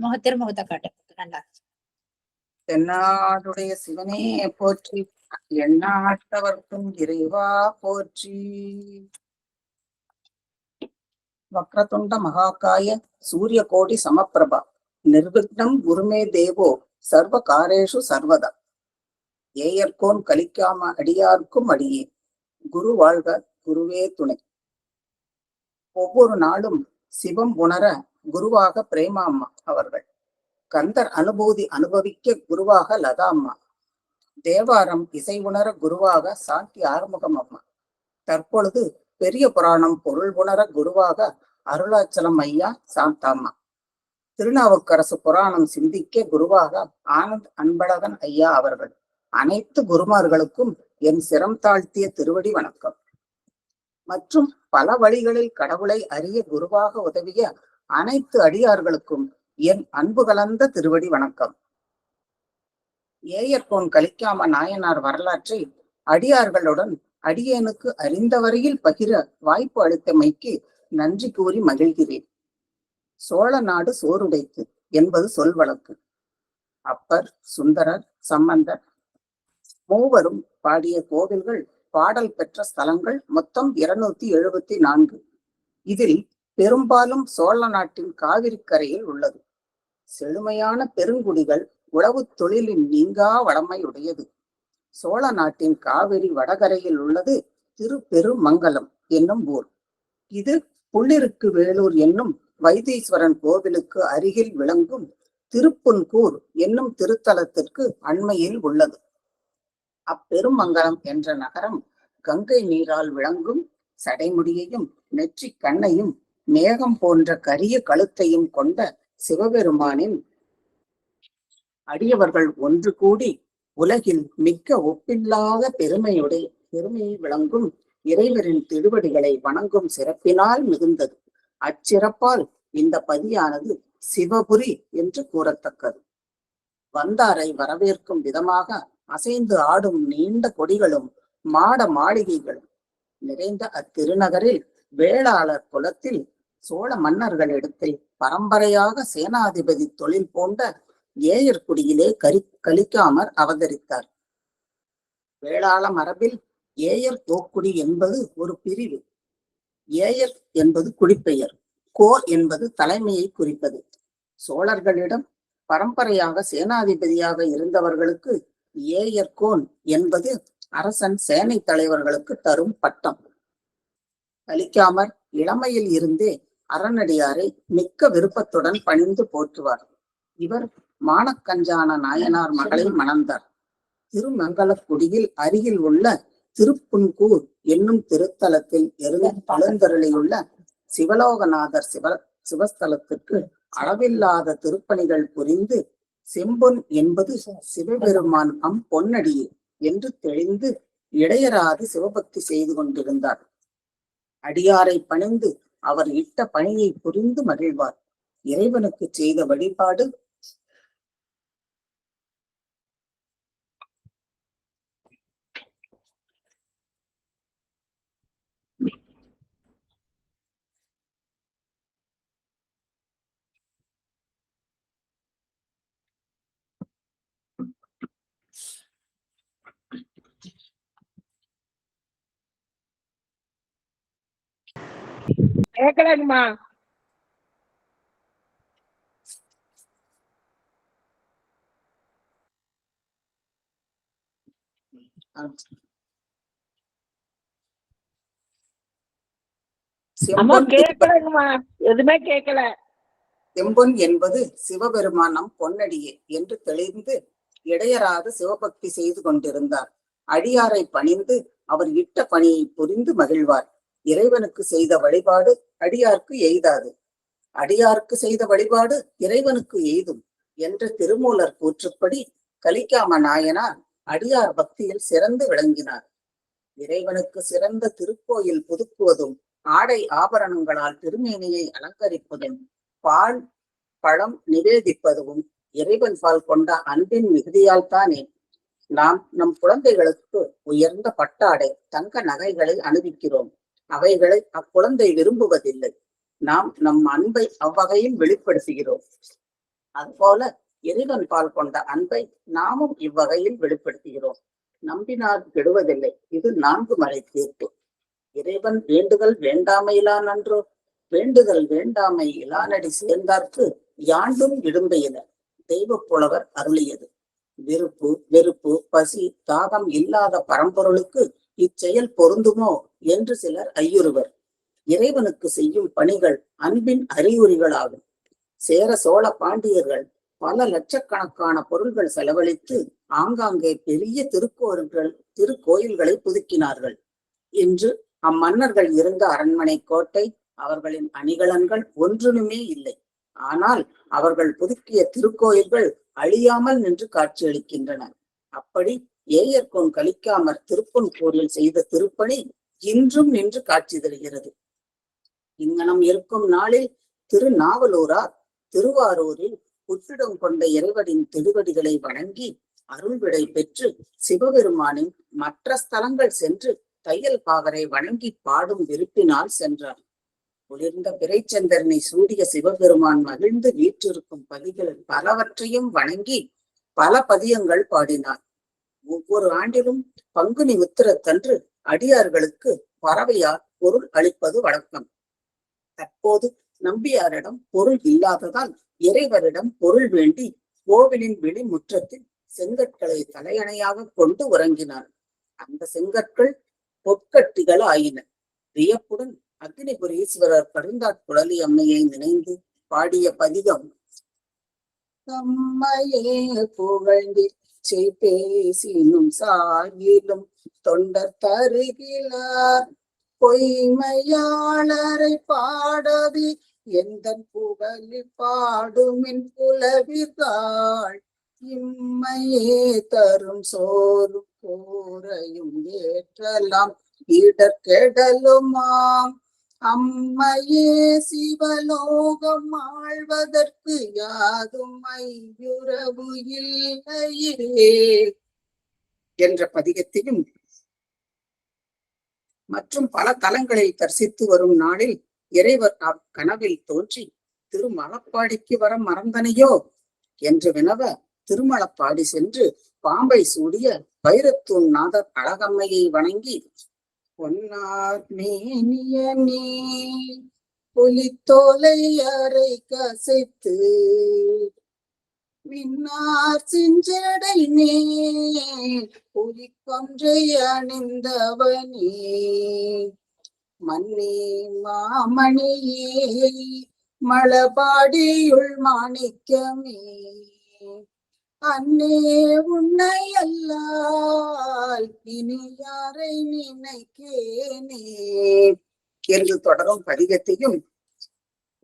முக முகத்தை காட்டு. நல்லா. தென்னாடுடைய சிவனே போற்றி. எண்ணாட்டவர்க்கும் இறைவா போற்றி. வக்ரதுண்ட மகாகாய சூரிய கோடி சமப்பிரபா. நிர்விக்னம் குருமே தேவோ சர்வ காரேஷு சர்வதா. ஏயர்கோன் கலிக்காம அடியார்க்கும் அடியே. குரு வாழ்க குருவே துணை. ஒவ்வொரு நாளும் சிவம் உணர குருவாக பிரேமா அம்மா அவர்கள். கந்தர் அனுபூதி அனுபவிக்க குருவாக லதா அம்மா தேவாரம் இசை உணர குருவாக சாந்தி ஆறுமுகம் அம்மா தற்பொழுது பெரிய புராணம் பொருள் உணர குருவாக அருளாச்சலம் ஐயா சாந்தாம்மா. திருநாவுக்கரசு புராணம் சிந்திக்க குருவாக ஆனந்த் அன்பழகன் ஐயா அவர்கள். அனைத்து குருமார்களுக்கும் என் சிரம் தாழ்த்திய திருவடி வணக்கம். மற்றும் பல வழிகளில் கடவுளை அறிய குருவாக உதவிய அனைத்து அடியார்களுக்கும் என் அன்பு கலந்த திருவடி வணக்கம். ஏயர்கோன் கலிக்காம நாயனார் வரலாற்றை அடியார்களுடன் அடியேனுக்கு அறிந்த வரையில் பகிர வாய்ப்பு அளித்தமைக்கு நன்றி கூறி மகிழ்கிறேன். சோழ நாடு சோறுடைத்து என்பது சொல் வழக்கு. அப்பர் சுந்தரர் சம்பந்தர் மூவரும் பாடிய கோவில்கள் பாடல் பெற்ற ஸ்தலங்கள் மொத்தம் இருநூத்தி எழுபத்தி நான்கு. இதில் பெரும்பாலும் சோழ நாட்டின் காவிரிக்கரையில் உள்ளது. செழுமையான பெருங்குடிகள் உழவுத் தொழிலின் நீங்கா வளமையுடையது சோழ நாட்டின் காவிரி வடகரையில் உள்ளது திருப்பெருமங்கலம் என்னும் ஊர். இது புள்ளிருக்கு வேலூர் என்னும் வைத்தீஸ்வரன் கோவிலுக்கு அருகில் விளங்கும் திருப்புன்கூர் என்னும் திருத்தலத்திற்கு அண்மையில் உள்ளது. அப்பெருமங்கலம் என்ற நகரம் கங்கை நீரால் விளங்கும் சடைமுடியையும் நெற்றிக் கண்ணையும் மேகம் போன்ற கரிய கழுத்தையும் கொண்ட சிவபெருமானின் அடியவர்கள் ஒன்று கூடி உலகில் மிக்க ஒப்பில்லாத பெருமையுடைய பெருமையை விளங்கும் இறைவரின் திருவடிகளை வணங்கும் சிறப்பினால் மிகுந்தது. அச்சிறப்பால் இந்த பதியானது சிவபுரி என்று கூறத்தக்கது. வந்தாரை வரவேற்கும் விதமாக அசைந்து ஆடும் நீண்ட கொடிகளும் மாட மாளிகைகளும். நிறைந்த அத்திருநகரில் வேளாளர் குலத்தில் சோழ மன்னர்களிடத்தில் பரம்பரையாக சேனாதிபதி தொழில் போன்ற ஏயர்குடியிலே கரி கலிக்காமற் அவதரித்தார். வேளாள மரபில் ஏயர் தோக்குடி என்பது ஒரு பிரிவு. ஏயர் என்பது குடிப்பெயர் கோ என்பது தலைமையை குறிப்பது. சோழர்களிடம் பரம்பரையாக சேனாதிபதியாக இருந்தவர்களுக்கு ஏயர்கோன் என்பது அரசன் சேனை தலைவர்களுக்கு தரும் பட்டம். கலிக்காமர் இளமையில் இருந்தே அறநடியாரை மிக்க விருப்பத்துடன் பணிந்து போற்றுவார். இவர் மானக்கஞ்சான நாயனார் மகளை மணந்தார். திருமங்கலக்குடியில் அருகில் உள்ள திருப்புன்கூர் என்னும் திருத்தலத்தில் எழுந்தருளியுள்ள சிவலோகநாதர் சிவ சிவஸ்தலத்திற்கு அளவில்லாத திருப்பணிகள் புரிந்து செம்பொன் என்பது சிவபெருமான் அம் பொன்னடியே என்று தெளிந்து இடையராது சிவபக்தி செய்து கொண்டிருந்தார். அடியாரை பணிந்து அவர் இட்ட பணியை புரிந்து மகிழ்வார். இறைவனுக்கு செய்த வழிபாடு கேட்கலங்கம்மா எதுவுமே கேட்கல செம்பொன் என்பது சிவபெருமானம் பொன்னடியே என்று தெளிந்து இடையராது சிவபக்தி செய்து கொண்டிருந்தார். அடியாரை பணிந்து அவர் இட்ட பணியை புரிந்து மகிழ்வார். இறைவனுக்கு செய்த வழிபாடு அடியார்க்கு எய்தாது. அடியார்க்கு செய்த வழிபாடு இறைவனுக்கு எய்தும் என்ற திருமூலர் கூற்றுப்படி கலிக்காம நாயனார் அடியார் பக்தியில் சிறந்து விளங்கினார். இறைவனுக்கு சிறந்த திருக்கோயில் புதுக்குவதும் ஆடை ஆபரணங்களால் திருமேனியை அலங்கரிப்பதும் பால் பழம் நிவேதிப்பதும் இறைவன் பால் கொண்ட அன்பின் மிகுதியால் தானே. நாம் நம் குழந்தைகளுக்கு உயர்ந்த பட்டாடை தங்க நகைகளை அணிவிக்கிறோம். அவைகளை அக்குழந்தை விரும்புவதில்லை. நாம் நம் அன்பை அவ்வகையில் வெளிப்படுத்துகிறோம். அதுபோல இறைவன் பால் கொண்ட அன்பை நாமும் இவ்வகையில் வெளிப்படுத்துகிறோம். நம்பினால் கெடுவதில்லை. இது நான்கு மலை தீர்ப்பு. இறைவன் வேண்டுதல் வேண்டாமையிலான் அன்றோ வேண்டுதல் வேண்டாமை இலானடி சேர்ந்தார்க்கு யாண்டும் இடும்பையில தெய்வப் புலவர் அருளியது. விருப்பு வெறுப்பு பசி தாகம் இல்லாத பரம்பொருளுக்கு இச்செயல் பொருந்துமோ? என்று சிலர் ஐயுறுவர். இறைவனுக்கு செய்யும் பணிகள் அன்பின் அறிகுறிகளாகும். சேர சோழ பாண்டியர்கள் பல லட்சக்கணக்கான பொருள்கள் செலவழித்து ஆங்காங்கே பெரிய திருக்கோர்கள் திருக்கோயில்களை புதுக்கினார்கள். இன்று அம்மன்னர்கள் இருந்த அரண்மனை கோட்டை அவர்களின் அணிகலன்கள் ஒன்றுமே இல்லை. ஆனால் அவர்கள் புதுக்கிய திருக்கோயில்கள் அழியாமல் நின்று காட்சியளிக்கின்றன. அப்படி ஏயர்கோன் கலிக்காமற் திருப்பன்கூரில் செய்த திருப்பணி இன்றும் நின்று காட்சி தருகிறது. இங்கனம் இருக்கும் நாளில் திருநாவலூரார் திருவாரூரில் உற்றிடம் கொண்ட இறைவனின் திருவடிகளை வணங்கி அருள்விடை பெற்று சிவபெருமானின் மற்ற ஸ்தலங்கள் சென்று தையல் பாகரை வணங்கி பாடும் விருப்பினால் சென்றார். குளிர்ந்த பிறைச்சந்திரனை சூடிய சிவபெருமான் மகிழ்ந்து வீற்றிருக்கும் பதிகள் பலவற்றையும் வணங்கி பல பதியங்கள் பாடினார். ஒவ்வொரு ஆண்டிலும் பங்குனி உத்திரத்தன்று அடியார்களுக்கு பறவையார் பொருள் அளிப்பது வழக்கம். தற்போது நம்பியாரிடம் பொருள் இல்லாததால் இறைவரிடம் பொருள் வேண்டி கோவிலின் வெளிமுற்றத்தில் செங்கற்களை தலையணையாக கொண்டு உறங்கினார். அந்த செங்கற்கள் பொற்கட்டிகள் ஆயின வியப்புடன் அக்னிபுரீஸ்வரர் கருந்தாட்குழலி அம்மையை நினைந்து பாடிய பதிகம் தம்மையே பேச்சை பேசினும் சாயிலும் தொண்டர் தருகிறார் பொய்மையாளரை பாடவி எந்த புகழி பாடுமின் புலவிதாள் இம்மையே தரும் சோறு போரையும் ஏற்றலாம் இடர்கெடலுமாம். அம்மையே சிவலோகம் ஆழ்வதற்கு யாதும் ஐயுறவு இல்லையே என்ற பதிகத்தையும் மற்றும் பல தலங்களில் தரிசித்து வரும் நாளில் இறைவர் அக்கனவில் தோன்றி திருமலப்பாடிக்கு வர மறந்தனையோ என்று வினவ திருமலப்பாடி சென்று பாம்பை சூடிய பைரத்தூன் நாதர் அழகம்மையை வணங்கி பொன்னார் புலித்தோலை அறை கசைத்து மின்னார் செஞ்சடை மேல் புலிக்கொன்றை அணிந்தவனே. மன்னே மாமணியே மலபாடியுள் மாணிக்கமே. அன்னே உன்னை அல்லால் இனி யாரை நினைக்கேனே? என்று தொடரும் பதிகத்தையும்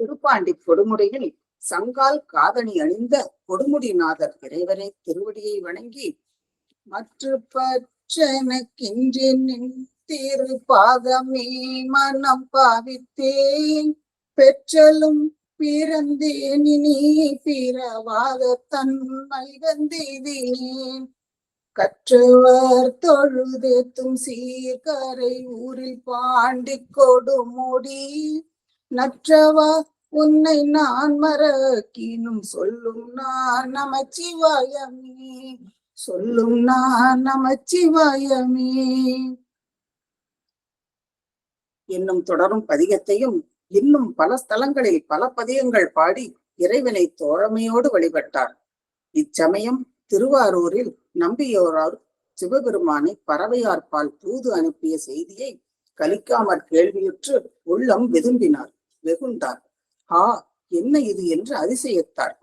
திருப்பாண்டி கொடுமுடியில் சங்கால் காதணி அணிந்த கொடுமுடிநாதர் இறைவரை திருவடியை வணங்கி மற்ற பற்றனக்கின்றி நின் திரு பாதமே மனம் பாவித்தேன். பெற்றலும் பிறந்தேன் இனி பிறவாத தன்மை வந்தேன் கற்றவர் தொழுதேத்தும் சீர்கரை ஊரில் பாண்டி கொடுமுடி. நற்றவா உன்னை நான் மறக்கினும் சொல்லும் நான் நமச்சிவாயமே. சொல்லும் நான் நமச்சிவாயமே. என்னும் தொடரும் பதிகத்தையும் இன்னும் பல ஸ்தலங்களில் பல பதியங்கள் பாடி இறைவனை தோழமையோடு வழிபட்டார். இச்சமயம் திருவாரூரில் நம்பியோரார் சிவபெருமானை பறவையார்பால் தூது அனுப்பிய செய்தியை கலிக்காமற் கேள்வியுற்று உள்ளம் வெதும்பினார் வெகுண்டார். ஆ என்ன இது? என்று அதிசயத்தார்.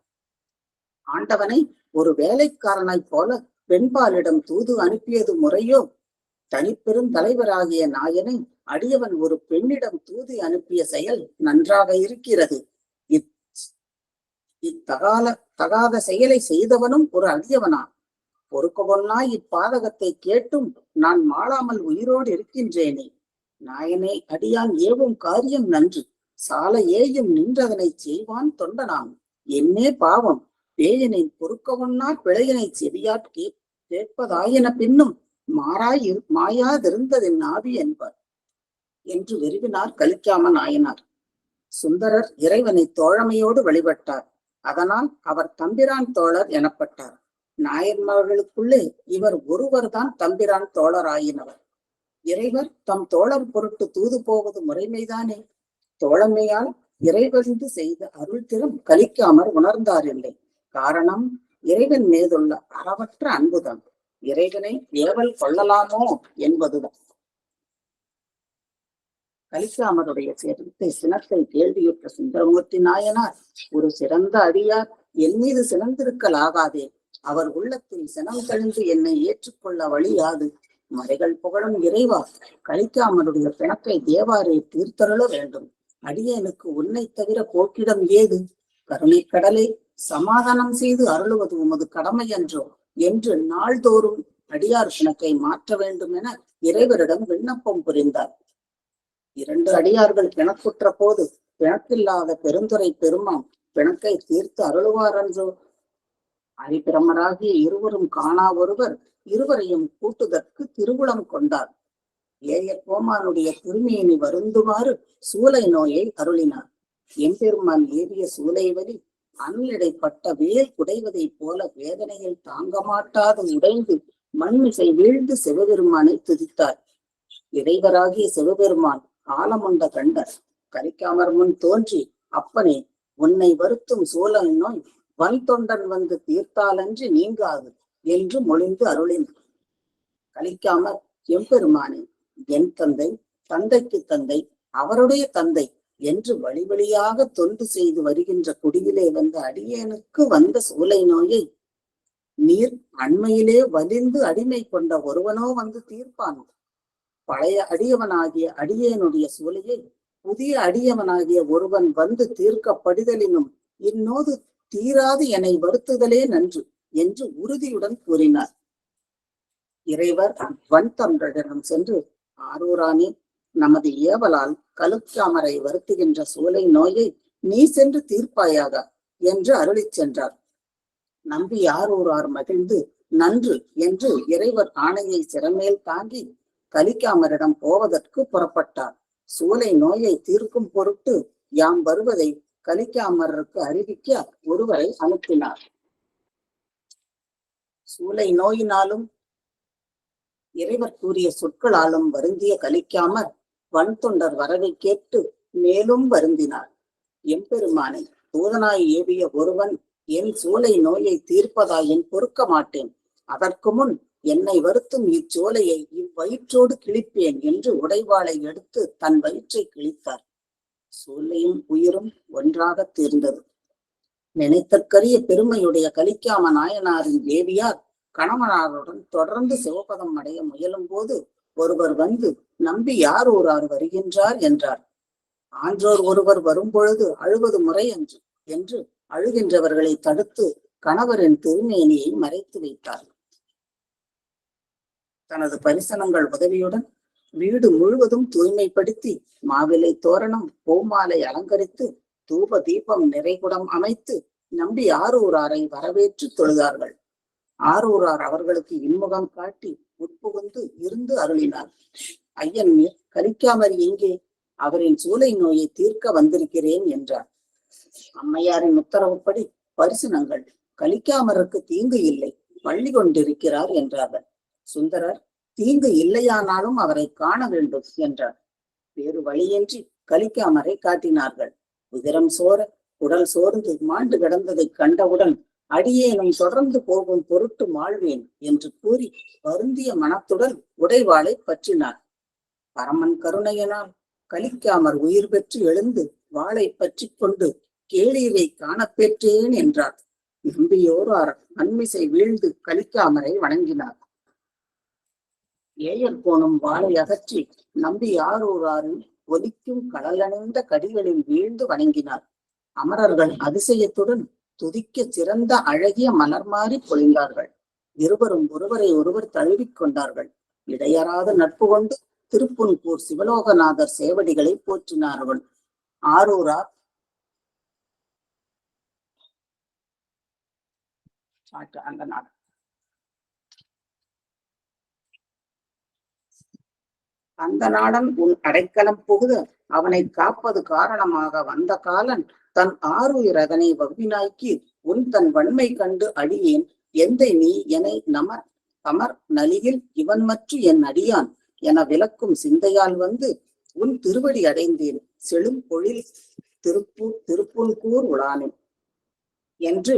ஆண்டவனை ஒரு வேலைக்காரனைப் போல பெண்பாலிடம் தூது அனுப்பியது முறையோ? தனிப்பெரும் தலைவராகிய நாயனை அடியவன் ஒரு பெண்ணிடம் தூதி அனுப்பிய செயல் நன்றாக இருக்கிறது. இத் இத்தகால தகாத செயலை செய்தவனும் ஒரு அடியவனான் பொறுக்கவொன்னாய் இப்பாதகத்தை கேட்டும் நான் மாளாமல் உயிரோடு இருக்கின்றேனே. நாயனை அடியான் ஏவும் காரியம் நன்று. சால ஏயும் நின்றதனை செய்வான் தொண்டனாம். என்னே பாவம். பேயனை பொறுக்கவொன்னா பிழையினை செவியாட் கேட்பதாயின பின்னும் மாறாய் இரு- மாயாதிருந்ததின் நாவி என்பார். என்று வெறுவினார் கலிக்காம நாயனார். சுந்தரர் இறைவனை தோழமையோடு வழிபட்டார். அதனால் அவர் தம்பிரான் தோழர் எனப்பட்டார். நாயன்மார்களுக்குள்ளே இவர் ஒருவர்தான் தம்பிரான் தோழராயினவர். இறைவர் தம் தோழர் பொருட்டு தூது போவது முறைமைதானே? தோழமையால் இறைவந்து செய்த அருள் திறம் கலிக்காமற் உணர்ந்தார் இல்லை காரணம் இறைவன் மீதுள்ள அறவற்ற அன்புதான். இறைவனை ஏவல் கொள்ளலாமோ என்பதுதான். கலிசாமருடைய சிரத்தை சினத்தை கேள்வியுற்ற சுந்தரமூர்த்தி நாயனார் ஒரு சிறந்த அடியார் என் மீது சினந்திருக்கலாகாதே அவர் உள்ளத்தில் சினம் கழிந்து என்னை ஏற்றுக்கொள்ள வழியாது. மறைகள் புகழும் இறைவா கலிக்காமனுடைய பிணக்கை தேவாரை தீர்த்தருள வேண்டும். அடியனுக்கு உன்னை தவிர போக்கிடம் ஏது? கருணைக் கடலை சமாதானம் செய்து அருளுவது உமது கடமை என்றோ என்று நாள்தோறும் அடியார் பிணக்கை மாற்ற வேண்டும் என இறைவரிடம் விண்ணப்பம் புரிந்தார். இரண்டு அடியார்கள் பிணக்குற்ற போது பிணக்கில்லாத பெருந்துரை பெருமான் பிணக்கை தீர்த்து அருளுவார் என்றோ அரிபிரமராகிய இருவரும் காணா ஒருவர் இருவரையும் கூட்டுதற்கு திருவுளம் கொண்டார். ஏயர் கோமானுடைய திருமியினி வருந்துமாறு சூலை நோயை அருளினார். எம்பெருமான் ஏறிய சூலை வலி அன்னிடைப்பட்ட வேல் குடைவதைப் போல வேதனையில் தாங்க மாட்டாது உடைந்து மண்மிசை வீழ்ந்து சிவபெருமானை துதித்தார். இறைவராகிய சிவபெருமான் காலமுண்ட கண்டர். கரிக்காமர் முன் தோன்றி அப்பனே உன்னை வருத்தும் சூழல் நோய் வன் தொண்டன் வந்து தீர்த்தாலன்றி நீங்காது என்று மொழிந்து அருளினார். கலிக்காமர் எம்பெருமானே என் தந்தை தந்தைக்கு தந்தை அவருடைய தந்தை என்று வழி வழியாக தொண்டு செய்து வருகின்ற குடியிலே வந்த அடியேனுக்கு வந்த சூலை நோயை நீர் அண்மையிலே வலிந்து அடிமை கொண்ட ஒருவனோ வந்து தீர்ப்பான். பழைய அடியவனாகிய அடியேனுடைய சூலையை புதிய அடியவனாகிய ஒருவன் வந்து தீர்க்கப்படுதலினும் இந்நோது தீராது என்னை வருத்துதலே நன்று என்று உறுதியுடன் கூறினார். இறைவர் வன் தமிழரிடம் சென்று ஆரூரானே நமது ஏவலால் கழுத்தாமரை வருத்துகின்ற சோலை நோயை நீ சென்று தீர்ப்பாயாக என்று அருளிச் சென்றார். நம்பி யாரூரார் மகிழ்ந்து நன்று என்று இறைவர் ஆணையை சிறமேல் தாங்கி கலிக்காமரிடம் போவதற்கு புறப்பட்டார். சூளை நோயை தீர்க்கும் பொருட்டு யாம் வருவதை கலிக்காமரருக்கு அறிவிக்க ஒருவரை அனுப்பினார். சூளை நோயினாலும் இறைவர் கூறிய சொற்களாலும் வருந்திய கலிக்காமர் வன்தொண்டர் வரவை கேட்டு மேலும் வருந்தினார். எம்பெருமானை தூதனாய் ஏவிய ஒருவன் என் சூளை நோயை தீர்ப்பதாயின் பொறுக்க மாட்டேன். அதற்கு முன் என்னை வருத்தும் இச்சோலையை இவ்வயிற்றோடு கிழிப்பேன் என்று உடைவாளை எடுத்து தன் வயிற்றை கிழித்தார். சோலையும் உயிரும் ஒன்றாக தீர்ந்தது. நினைத்தற்கரிய பெருமையுடைய கலிக்காம நாயனாரின் தேவியார் கணவனாருடன் தொடர்ந்து சிவபதம் அடைய முயலும் போது ஒருவர் வந்து நம்பி யார் ஒருவர் வருகின்றார் என்றார். ஆன்றோர் ஒருவர் வரும்பொழுது அழுவது முறை என்று என்று அழுகின்றவர்களை தடுத்து கணவரின் திருமேனியை மறைத்து வைத்தார். தனது பரிசனங்கள் உதவியுடன் வீடு முழுவதும் தூய்மைப்படுத்தி மாவிலை தோரணம் பூமாலை அலங்கரித்து தூப தீபம் நிறைகுடம் அமைத்து நம்பி ஆரூராரை வரவேற்று தொழுதார்கள். ஆரூரார் அவர்களுக்கு இன்முகம் காட்டி உட்புகுந்து இருந்து அருளினார். ஐயன் கலிக்காமறி எங்கே? அவரின் சூளை நோயை தீர்க்க வந்திருக்கிறேன் என்றார். அம்மையாரின் உத்தரவுப்படி பரிசனங்கள் கலிக்காமருக்கு தீங்கு இல்லை பள்ளி கொண்டிருக்கிறார் என்றார்கள். சுந்தரர் தீங்கு இல்லையானாலும் அவரை காண வேண்டும் என்றார். வேறு வழியின்றி கலிக்காமரை காட்டினார்கள். உதிரம் சோர உடல் சோர்ந்து மாண்டு கிடந்ததை கண்டவுடன் அடியேனும் தொடர்ந்து போகும் பொருட்டு மாழ்வேன் என்று கூறி வருந்திய மனத்துடன் உடைவாளை பற்றினார் பரமன் கருணையினால் கலிக்காமற் உயிர் பெற்று எழுந்து வாளை பற்றி கொண்டு கேளீரை காணப்பெற்றேன் என்றார். நம்பியோரார் அன்மிசை வீழ்ந்து கலிக்காமரை வணங்கினார். ஏயர் கோணம் வாளை அகற்றி நம்பி ஆரூராரில் ஒலிக்கும் கடலணிந்த கடிகளில் வீழ்ந்து வணங்கினார். அமரர்கள் அதிசயத்துடன் துதிக்க சிறந்த அழகிய மலர் மாறி பொழிந்தார்கள். இருவரும் ஒருவரை ஒருவர் தழுவிக் கொண்டார்கள். இடையறாத நட்பு கொண்டு திருப்புன்கூர் சிவலோகநாதர் சேவடிகளை போற்றினார்கள் ஆரூரார் அந்த நாடு அந்த நாடன் உன் அடைக்கலம் புகுத. அவனை காப்பது காரணமாக வந்த காலன் தன் ஆறுயிர் அதனை வவ்வினாய்க்கு உன் தன் வன்மை கண்டு அடியேன். எந்தை நீ எனை நமர் அமர் நலியில் இவன் மற்று என் அடியான் என விளக்கும் சிந்தையால் வந்து உன் திருவடி அடைந்தேன். செழும் பொழில் திருப்பூர் திருப்புன்கூர் உளானே என்று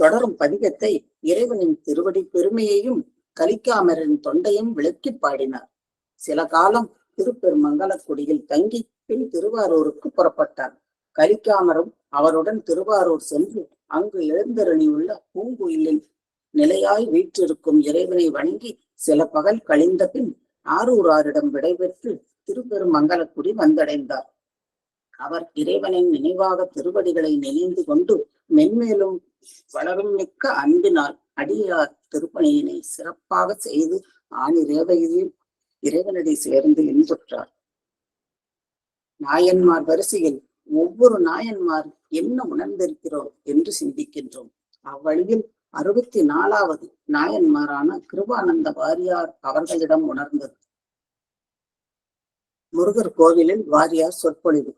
தொடரும் பதிகத்தை இறைவனின் திருவடி பெருமையையும் கலிக்காமரின் தொண்டையும் விளக்கி பாடினார். சில காலம் திருப்பெருமங்கலக்குடியில் தங்கி பின் திருவாரூருக்கு புறப்பட்டார். கலிக்காமரும் அவருடன் திருவாரூர் சென்று அங்கு எழுந்தருளியுள்ள பூங்குயிலில் நிலையாய் வீற்றிருக்கும் இறைவனை வணங்கி சில பகல் கழிந்த பின் ஆரூராரிடம் விடைபெற்று திருப்பெருமங்கலக்குடி வந்தடைந்தார். அவர் இறைவனின் நினைவாக திருவடிகளை நினைந்து கொண்டு மென்மேலும் வளரும் மிக்க அன்பினால் அடியார் திருப்பணியினை சிறப்பாக செய்து ஆணி ரேவையில் இறைவனடி சேர்ந்து இன்புற்றார். நாயன்மார் வரிசையில் ஒவ்வொரு நாயன்மார் என்ன உணர்ந்திருக்கிறோம் என்று சிந்திக்கின்றோம். அவ்வழியில் அறுபத்தி நாலாவது நாயன்மாரான கிருபானந்த வாரியார் அவர்களிடம் உணர்ந்தது. முருகர் கோவிலில் வாரியார் சொற்பொழிவு.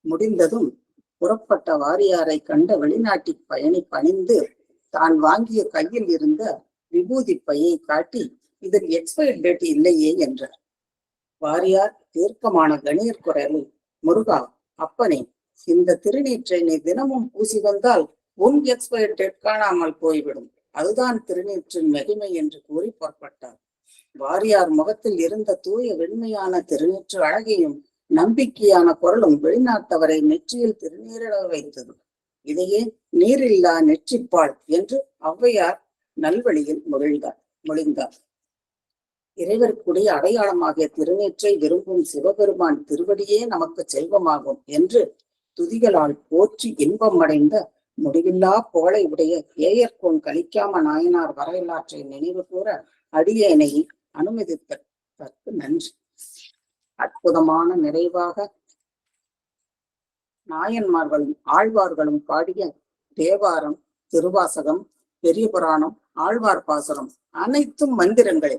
முடிந்ததும் புறப்பட்ட வாரியாரை கண்ட வெளிநாட்டு பயணி பணிந்து தான் வாங்கிய கையில் இருந்த விபூதி பையை காட்டி இதில் எக்ஸ்பயர் டேட் இல்லையே என்றார். வாரியார் தீர்க்கமான கணீர் குரலில் முருகா அப்பனே இந்த திருநீற்றை நீ தினமும் பூசி வந்தால் உன் எக்ஸ்பயர் டேட் காணாமல் போய்விடும். அதுதான் திருநீற்றின் மகிமை என்று கூறி புறப்பட்டார். வாரியார் முகத்தில் இருந்த தூய வெண்மையான திருநீற்று அழகையும் நம்பிக்கையான குரலும் வெளிநாட்டவரை நெற்றியில் திருநீரிட வைத்தது. இதையே நீரில்லா நெற்றிப்பாள் என்று ஔவையார் நல்வழியில் மொழிந்தார் மொழிந்தார். இறைவருக்குடைய அடையாளமாகிய திருநீற்றை விரும்பும் சிவபெருமான் திருவடியே நமக்கு செல்வமாகும் என்று துதிகளால் போற்றி இன்பம் அடைந்த முடிவில்லா புகழை உடைய ஏயர்கோன் கலிக்காம நாயனார் வரலாற்றை நினைவு கூற அடியேனை அனுமதித்ததற்கு நன்றி. அற்புதமான நிறைவாக நாயன்மார்களும் ஆழ்வார்களும் பாடிய தேவாரம் திருவாசகம் பெரிய புராணம் ஆழ்வார் பாசுரம் அனைத்தும் மந்திரங்களே.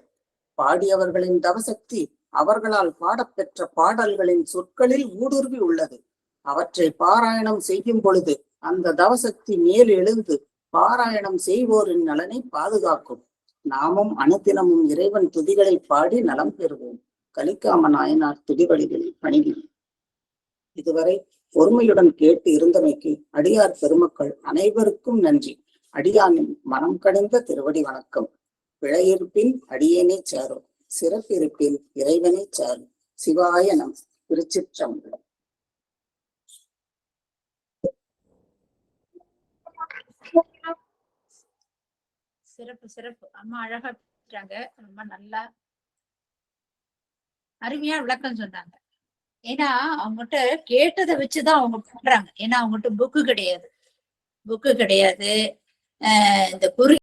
பாடியவர்களின் தவசக்தி அவர்களால் பாடப்பெற்ற பாடல்களின் சொற்களில் ஊடுருவி உள்ளது. அவற்றை பாராயணம் செய்யும் பொழுது அந்த தவசக்தி மேல் எழுந்து பாராயணம் செய்வோரின் நலனை பாதுகாக்கும். நாமும் அனுதினமும் இறைவன் துதிகளை பாடி நலம் பெறுவோம். கலிக்காம நாயனார் துதிவழிகளில் பணிவி. இதுவரை பொறுமையுடன் கேட்டு இருந்தமைக்கு அடியார் பெருமக்கள் அனைவருக்கும் நன்றி. அடியானின் மனம் கணிந்த திருவடி வணக்கம். பிழையிருப்பின் அடியேனை சாரும். சிறப்பிருப்பின் இறைவனை சாரும். சிவாய நம் திருச்சிற்றம்பலம். சிறப்பு சிறப்பு. அம்மா அழகா பேசுறாங்க. ரொம்ப நல்லா அருமையா விளக்கம் சொன்னாங்க. ஏன்னா அவங்ககிட்ட கேட்டதை வச்சுதான் அவங்க பண்றாங்க. ஏன்னா அவங்ககிட்ட புக்கு கிடையாது. புக்கு கிடையாது. ஆஹ் இந்த குறி